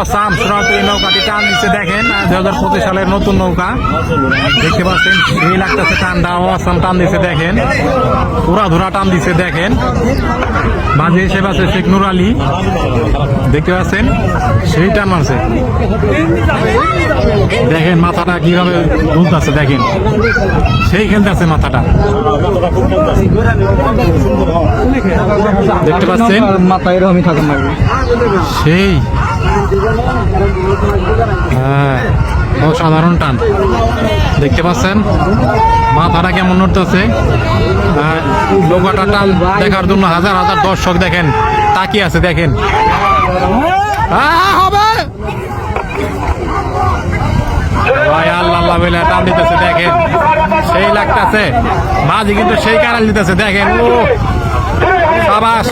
Awesome এই নৌকাটি টান দিচ্ছে দেখেন দুই হাজার পঁচিশ সালের নতুন নৌকা। দেখতে পাচ্ছেন সেই লাগতেছে টানটা অসাম টান দিচ্ছে দেখেন। পুরা ধুরা টান দিচ্ছে দেখেন। মাঝে হিসেবে আছে শেখ নুর আলী। দেখতে পাচ্ছেন সেই টান মারছে। দেখেন মাথাটা কীভাবে দুলতেছে দেখেন। সেই খেলতেছে মাথাটা। দেখতে পাচ্ছেন মাথায় এরকমই থাকে সেই হ্যাঁ অসাধারণ টান। দেখতে পাচ্ছেন? মাথাটা কেমন নড়তেছে আর লোকাটা টান দেখার জন্য হাজার হাজার দর্শক দেখেন তাকিয়ে আছে দেখেন। আহ, হবে! আল্লাহ দিতেছে দেখেন। সেই মাঝি কিন্তু সেই কারাল দেখেন। সাবাস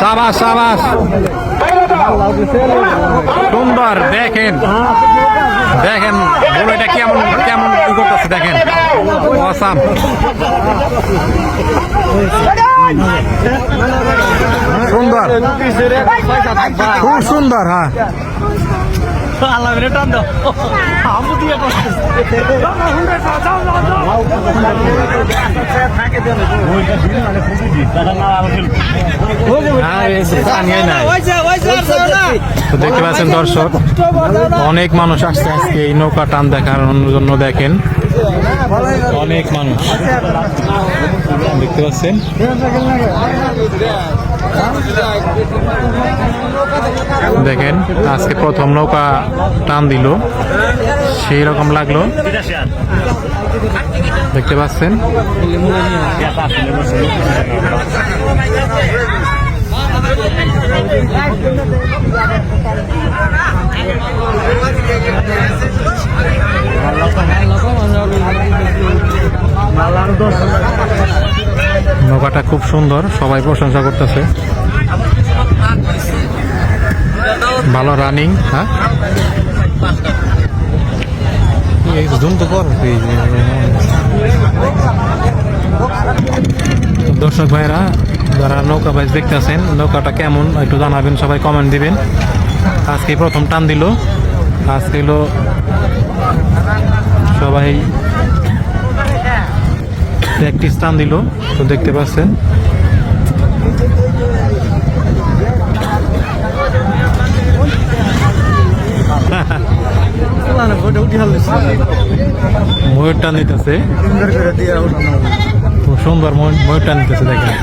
সাবাস সাবাস। সুন্দর দেখেন। দেখেন এটা কেমন কেমন ই করতেছে দেখেন। অসাম। সুন্দর। খুব সুন্দর হ্যাঁ। হ্যাঁ, তো দেখতে পাচ্ছেন দর্শক, অনেক মানুষ আসছে আজকে এই নৌকা টান দেখার জন্য দেখেন। অনেক মানুষ। দেখতে পাচ্ছেন? দেখেন, আজকে প্রথম নৌকা টান দিল। সেই রকম লাগল। দেখতে পাচ্ছেন? নৌকাটা খুব সুন্দর, সবাই প্রশংসা করতেছে। ভালো রানিং হ্যাঁ? দর্শক ভাইরা, যারা নৌকা বাইজ দেখতেছেন, নৌকাটা কেমন, একটু জানাবেন, সবাই কমেন্ট দিবেন। আজকে প্রথম টান দিল। আজকে সবাই প্র্যাকটিস টান দিল, তো দেখতে পাচ্ছেন। ময়ূর টান দিতেছে। খুব ময়ূর টান দিতেছে দেখেন।